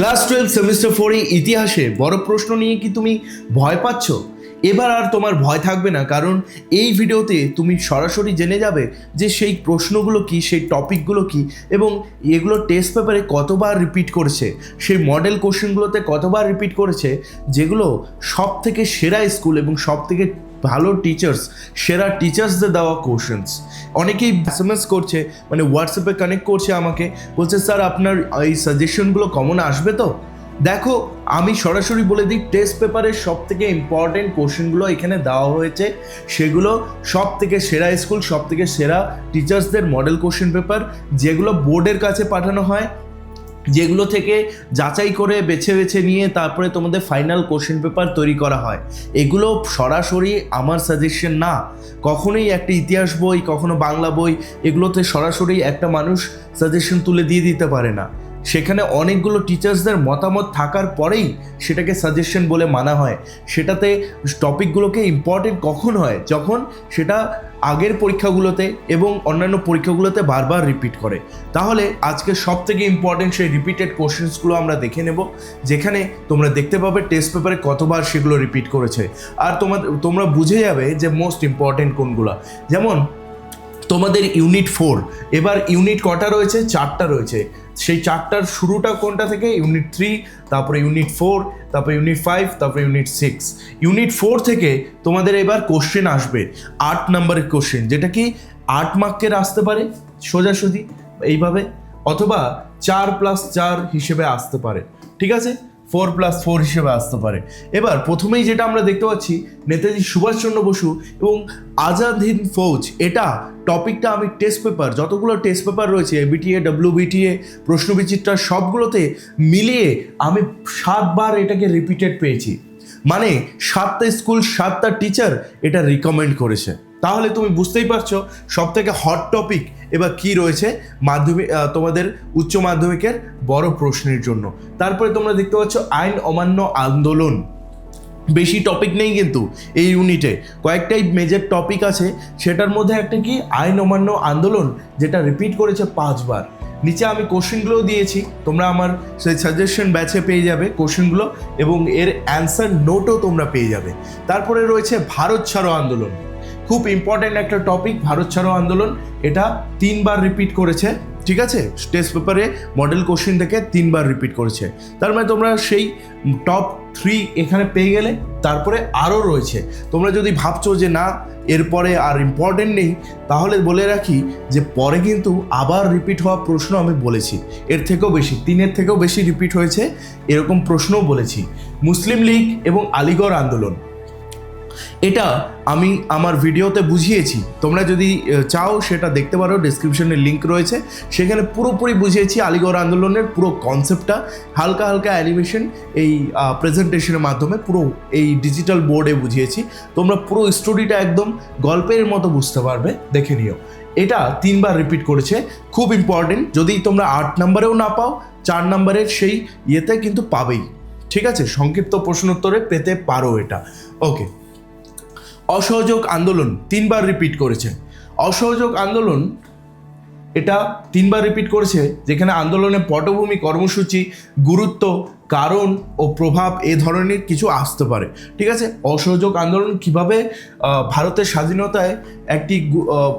Class twelve semester ফোরে ইতিহাসে বড় প্রশ্ন নিয়ে কি তুমি ভয় পাচ্ছ? এবার আর তোমার ভয় থাকবে না, কারণ এই ভিডিওতে তুমি সরাসরি জেনে যাবে যে সেই প্রশ্নগুলো কি, সেই টপিকগুলো কি এবং এগুলো টেস্ট পেপারে কতবার রিপিট করেছে, সেই মডেল কোশ্চেনগুলোতে কতবার রিপিট করেছে, যেগুলো সব থেকে সেরা স্কুল এবং সব থেকে ভালো টিচার্স সেরা টিচার্সদের দেওয়া কোশ্চেন্স অনেকেই এস এম এস করছে মানে হোয়াটসঅ্যাপে কানেক্ট করছে আমাকে, বলছে, স্যার, আপনার এই সাজেশনগুলো কমন আসবে তো? দেখো, আমি সরাসরি বলে দিই টেস্ট পেপারের সব থেকে ইম্পর্টেন্ট কোশ্চেনগুলো এখানে দেওয়া হয়েছে। সেগুলো সব থেকে সেরা স্কুল সব থেকে সেরা টিচার্সদের মডেল কোশ্চেন পেপার যেগুলো বোর্ডের কাছে পাঠানো হয়। যেগুলো থেকে যাচাই করে বেছে বেছে নিয়ে তারপরে তোমাদের ফাইনাল কোশ্চেন পেপার তৈরি করা হয়। এগুলো সরাসরি আমার সাজেশন না। কখনোই একটা ইতিহাস বই, কখনো বাংলা বই, এগুলোতে সরাসরি একটা মানুষ সাজেশন তুলে দিয়ে দিতে পারে না। সেখানে অনেকগুলো টিচার্সদের মতামত থাকার পরেই সেটাকে সাজেশন বলে মানা হয়। সেটাতে টপিকগুলোকে ইম্পর্টেন্ট কখন হয়? যখন সেটা আগের পরীক্ষাগুলোতে এবং অন্যান্য পরীক্ষাগুলোতে বারবার রিপিট করে। তাহলে আজকে সব থেকে ইম্পর্টেন্ট সেই রিপিটেড কোশ্চেন্সগুলো আমরা দেখে নেব, যেখানে তোমরা দেখতে পাবে টেস্ট পেপারে কতবার সেগুলো রিপিট করেছে। আর তোমার তোমরা বুঝে যাবে যে মোস্ট ইম্পর্টেন্ট কোনগুলো। যেমন, তোমাদের ইউনিট ফোর এবার ইউনিট কটা রয়েছে? চারটা রয়েছে। সেই চারটার শুরুটা কোনটা থেকে? ইউনিট থ্রি তারপরে ইউনিট ফোর তারপরে ইউনিট ফাইভ তারপরে ইউনিট সিক্স ইউনিট ফোর থেকে তোমাদের এবার কোশ্চেন আসবে, আট নাম্বারের কোশ্চেন যেটা কি আট মার্কের আসতে পারে, সোজাসুজি, এইভাবে, অথবা চার প্লাস চার হিসেবে আসতে পারে, ঠিক আছে? ফোর প্লাস ফোর হিসেবে আসতে পারে। এবার প্রথমেই যেটা আমরা দেখতে পাচ্ছি, নেতাজি সুভাষচন্দ্র বসু এবং আজাদ হিন্দ ফৌজ, এটা টপিকটা আমি টেস্ট পেপার যতগুলো টেস্ট পেপার রয়েছে বিটিএ ডব্লিউ বিটিএ প্রশ্নবিচিত্রা, সবগুলোতে মিলিয়ে আমি সাতবার এটাকে রিপিটেড পেয়েছি। মানে সাতটা স্কুল, সাতটা টিচার এটা রিকমেন্ড করেছে। তাহলে তুমি বুঝতেই পারছ সব থেকে হট টপিক এবার কি রয়েছে? মাধ্যমিক তোমাদের উচ্চ মাধ্যমিকের বড় প্রশ্নের জন্য। তারপরে তোমরা দেখতে পাচ্ছ আইন অমান্য আন্দোলন। বেশি টপিক নেই কিন্তু এই ইউনিটে কয়েকটাই মেজর টপিক আছে। সেটার মধ্যে একটা কি? আইন অমান্য আন্দোলন, যেটা রিপিট করেছে পাঁচবার। নিচে আমি কোশ্চেনগুলোও দিয়েছি। তোমরা আমার সেই সাজেশন ব্যাচে পেয়ে যাবে কোশ্চেনগুলো এবং এর অ্যান্সার নোটও তোমরা পেয়ে যাবে। তারপরে রয়েছে ভারত ছাড়ো আন্দোলন। খুব ইম্পর্ট্যান্ট একটা টপিক ভারত ছাড়ো আন্দোলন। এটা তিনবার রিপিট করেছে, ঠিক আছে? টেস্ট পেপারে মডেল কোশ্চেন থেকে তিনবার রিপিট করেছে। তার মানে তোমরা সেই টপ থ্রি এখানে পেয়ে গেলে, তারপরে আরও রয়েছে। তোমরা যদি ভাবছ যে না, এরপরে আর ইম্পর্টেন্ট নেই, তাহলে বলে রাখি যে পরে কিন্তু আবার রিপিট হওয়া প্রশ্ন আমি বলেছি। এর থেকেও বেশি, তিনের থেকেও বেশি রিপিট হয়েছে, এরকম প্রশ্নও বলেছি। মুসলিম লীগ এবং আলিগড় আন্দোলন এটা আমি আমার ভিডিওতে বুঝিয়েছি। তোমরা যদি চাও সেটা দেখতে পারো ডিসক্রিপশনে লিঙ্ক রয়েছে। সেখানে পুরোপুরি বুঝিয়েছি আলিগড় আন্দোলনের পুরো কনসেপ্টটা হালকা হালকা অ্যানিমেশন এই প্রেজেন্টেশনের মাধ্যমে পুরো এই ডিজিটাল বোর্ডে বুঝিয়েছি। তোমরা পুরো স্টোরিটা একদম গল্পের মতো বুঝতে পারবে, দেখে নিও। এটা তিনবার রিপিট করেছে। খুব ইম্পর্টেন্ট যদি তোমরা আট নম্বরেও না পাও, চার নম্বরের সেই ইয়েতে কিন্তু পাবেই। ঠিক আছে? সংক্ষিপ্ত প্রশ্নোত্তরে পেতে পারো এটা। ওকে অসহযোগ আন্দোলন তিনবার রিপিট করেছে। অসহযোগ আন্দোলন, এটা তিনবার রিপিট করেছে, যেখানে আন্দোলনের পটভূমি কর্মসূচি, গুরুত্ব, কারণ ও প্রভাব এ ধরনের কিছু আসতে পারে। ঠিক আছে? অসহযোগ আন্দোলন কীভাবে ভারতের স্বাধীনতায় একটি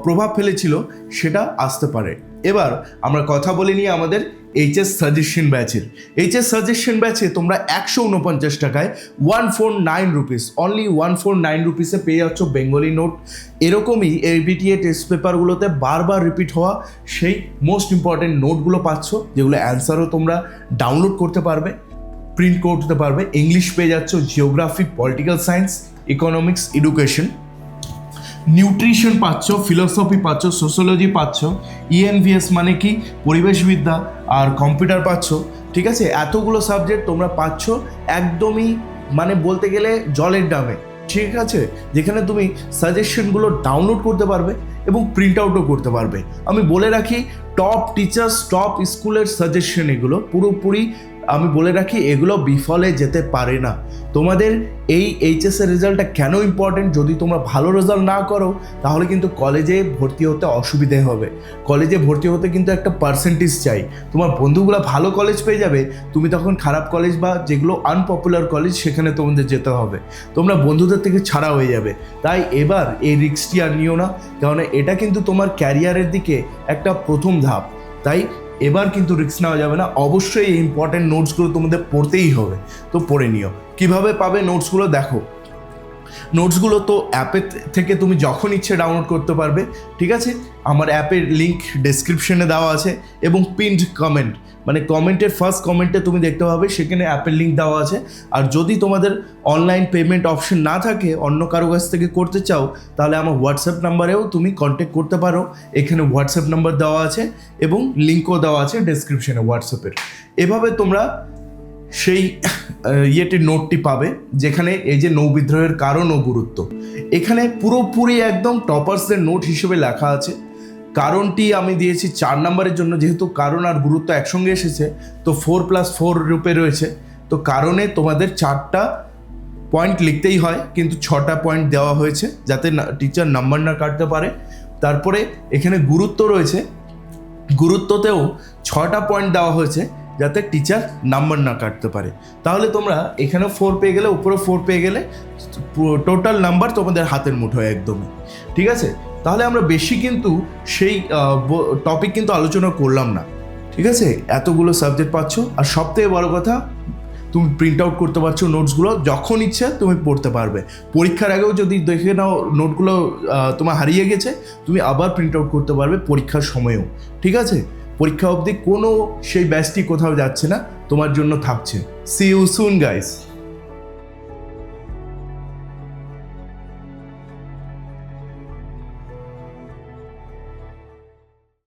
প্রভাব ফেলেছিল, সেটা আসতে পারে। এবার আমরা কথা বলে নিই আমাদের এইচএস সাজেশন ব্যাচের এইচএস সাজেশন ব্যাচে তোমরা একশো উনপঞ্চাশ টাকায় one four nine rupees only one four nine রুপিসে পেয়ে যাচ্ছ বেঙ্গলি নোট এরকমই এবিটিএ টেস্ট পেপারগুলোতে বারবার রিপিট হওয়া সেই মোস্ট ইম্পর্টেন্ট নোটগুলো পাচ্ছ, যেগুলো অ্যান্সারও তোমরা ডাউনলোড করতে পারবে প্রিন্ট করতে পারবে ইংলিশ পেয়ে যাচ্ছ geography political science economics education nutrition পাচ্ছ ফিলোসফি পাচ্ছ সোশ্যোলজি পাচ্ছ ইএনভিএস মানে কি? পরিবেশবিদ্যা আর কম্পিউটার পাচ্ছ, ঠিক আছে? এতগুলো সাবজেক্ট তোমরা পাচ্ছ একদমই মানে বলতে গেলে জলের দামে ঠিক আছে? যেখানে তুমি সাজেশনগুলো ডাউনলোড করতে পারবে এবং প্রিন্ট আউটও করতে পারবে। আমি বলে রাখি টপ টিচার্স টপ স্কুলের সাজেশন এগুলো পুরোপুরি আমি বলে রাখি, এগুলো বিফলে যেতে পারে না। তোমাদের এই এইচএস এর রেজাল্টটা কেন ইম্পর্টেন্ট যদি তোমরা ভালো রেজাল্ট না করো, তাহলে কিন্তু কলেজে ভর্তি হতে অসুবিধে হবে। কলেজে ভর্তি হতে কিন্তু একটা পার্সেন্টেজ চাই। তোমার বন্ধুগুলো ভালো কলেজ পেয়ে যাবে, তুমি তখন খারাপ কলেজ বা যেগুলো আনপপুলার কলেজ সেখানে তোমাদের যেতে হবে। তোমরা বন্ধুদের থেকে ছাড়া হয়ে যাবে। তাই এবার এই রিক্সটি আর নিও না কারণ এটা কিন্তু তোমার ক্যারিয়ারের দিকে একটা প্রথম ধাপ। তাই এবার কিন্তু রিস্ক নেওয়া যাবে না। অবশ্যই এই ইম্পর্টেন্ট নোটসগুলো তোমাদের পড়তেই হবে। তো পড়ে নিও। কীভাবে পাবে নোটসগুলো দেখো নোটসগুলো তো অ্যাপে থেকে তুমি যখন ইচ্ছে ডাউনলোড করতে পারবে, ঠিক আছে? আমার অ্যাপের লিঙ্ক ডেসক্রিপশনে দেওয়া আছে এবং পিন্ড কমেন্ট মানে কমেন্টের ফার্স্ট কমেন্টে তুমি দেখতে পাবে, সেখানে অ্যাপের লিঙ্ক দেওয়া আছে। আর যদি তোমাদের অনলাইন পেমেন্ট অপশন না থাকে, অন্য কারও কাছ থেকে করতে চাও, তাহলে আমার হোয়াটসঅ্যাপ নাম্বারেও তুমি কন্ট্যাক্ট করতে পারো। এখানে হোয়াটসঅ্যাপ নাম্বার দেওয়া আছে এবং লিঙ্কও দেওয়া আছে ডেসক্রিপশনে হোয়াটসঅ্যাপের এভাবে তোমরা সেই ইয়েটির নোটটি পাবে, যেখানে এই যে নৌবিদ্রোহের কারণ ও গুরুত্ব। এখানে পুরোপুরি একদম টপার্সদের নোট হিসেবে লেখা আছে। কারণটি আমি দিয়েছি চার নাম্বারের জন্য, যেহেতু কারণ আর গুরুত্ব একসঙ্গে এসেছে, তো ফোর প্লাস ফোর রূপে রয়েছে। তো কারণে তোমাদের চারটা পয়েন্ট লিখতেই হয়, কিন্তু ছটা পয়েন্ট দেওয়া হয়েছে, যাতে টিচার নাম্বার না কাটতে পারে। তারপরে এখানে গুরুত্ব রয়েছে। গুরুত্বতেও ছটা পয়েন্ট দেওয়া হয়েছে। যাতে টিচার নাম্বার না কাটতে পারে। তাহলে তোমরা এখানেও ফোর পেয়ে গেলে উপরে ফোর পেয়ে গেলে টোটাল নাম্বার তোমাদের হাতের মুঠোয় একদমই। ঠিক আছে? তাহলে আমরা বেশি কিন্তু সেই টপিক কিন্তু আলোচনা করলাম না। ঠিক আছে? এতগুলো সাবজেক্ট পাচ্ছ। আর সবথেকে বড় কথা, তুমি প্রিন্ট আউট করতে পারছ নোটসগুলো যখন ইচ্ছা তুমি পড়তে পারবে। পরীক্ষার আগেও যদি দেখে নাও নোটগুলো তোমার হারিয়ে গেছে, তুমি আবার প্রিন্ট আউট করতে পারবে পরীক্ষার সময়েও। ঠিক আছে? পরীক্ষা অবধি কোনো সেই ব্যাচটি কোথাও যাচ্ছে না, তোমার জন্য থাকছে। C you soon guys